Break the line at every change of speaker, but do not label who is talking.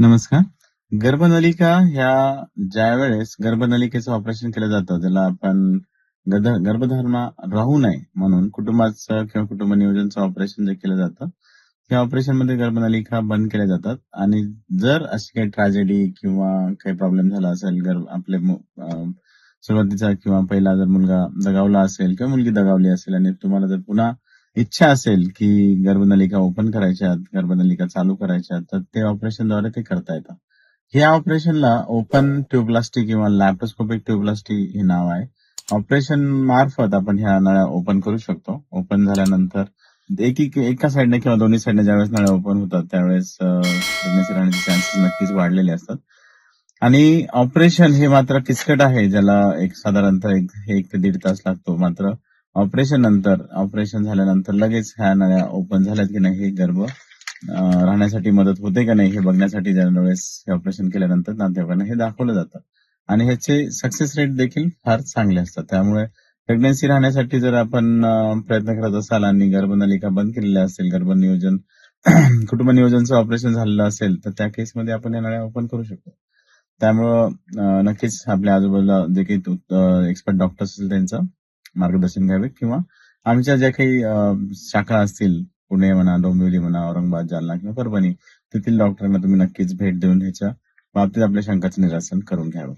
नमस्कार. गर्भनलिका ह्या ज्या वेळेस गर्भनलिकेचं ऑपरेशन केलं जातं ज्याला आपण गर्भधारणा राहू नये म्हणून कुटुंबाचं किंवा कुटुंब नियोजनचं ऑपरेशन जे केलं जातं त्या ऑपरेशनमध्ये गर्भनलिका बंद केल्या जातात. आणि जर अशी काही ट्रॅजेडी किंवा काही प्रॉब्लेम झाला असेल गर्भ आपले सुरुवातीचा किंवा पहिला जर मुलगा दगावला असेल किंवा मुलगी दगावली असेल आणि तुम्हाला जर पुन्हा इच्छा असेल की गर्भनलिका ओपन करायच्यात गर्भनलिका चालू करायच्यात तर ते ऑपरेशनद्वारे ते करता येतं. ह्या ऑपरेशनला ओपन ट्यूबलास्टी किंवा लॅप्रोस्कोपिक ट्यूबलास्टी हे नाव आहे. ऑपरेशन मार्फत आपण ह्या नळ्या ओपन करू शकतो. ओपन झाल्यानंतर एक एका साईडने किंवा दोन्ही साईडने ज्यावेळेस नळ्या ओपन होतात त्यावेळेस प्रेग्नेसी राहण्याचे चान्सेस नक्कीच वाढलेले असतात. आणि ऑपरेशन हे मात्र किचकट आहे ज्याला एक साधारणतः एक एक ते दीड तास लागतो. मात्र ऑपरेशन नंतर ऑपरेशन झाल्यानंतर लगेच ह्या नळ्या ओपन झाल्यात की नाही हे गर्भ राहण्यासाठी मदत होते का नाही हे बघण्यासाठी ज्या वेळेस हे ऑपरेशन केल्यानंतर नातेवाईकांना हे दाखवलं जातं. आणि ह्याचे सक्सेस रेट देखील फार चांगले असतात. त्यामुळे प्रेग्नन्सी राहण्यासाठी जर आपण प्रयत्न करत असाल आणि गर्भनलिका बंद केलेल्या असेल गर्भ नियोजन कुटुंब नियोजनचं ऑपरेशन झालेलं असेल तर त्या केसमध्ये आपण या नळ्या ओपन करू शकतो. त्यामुळं नक्कीच आपल्या आजूबाजूला जे काही एक्सपर्ट डॉक्टर्स असेल त्यांचं मार्गदर्शन घ्यावे किंवा आमच्या ज्या काही शाखा असतील पुणे म्हणा डोंबिवली म्हणा औरंगाबाद जालना किंवा परभणी तेथील डॉक्टरांना तुम्ही नक्कीच भेट देऊन ह्याच्या बाबतीत आपल्या शंकाचं निरासन करून घ्यावं.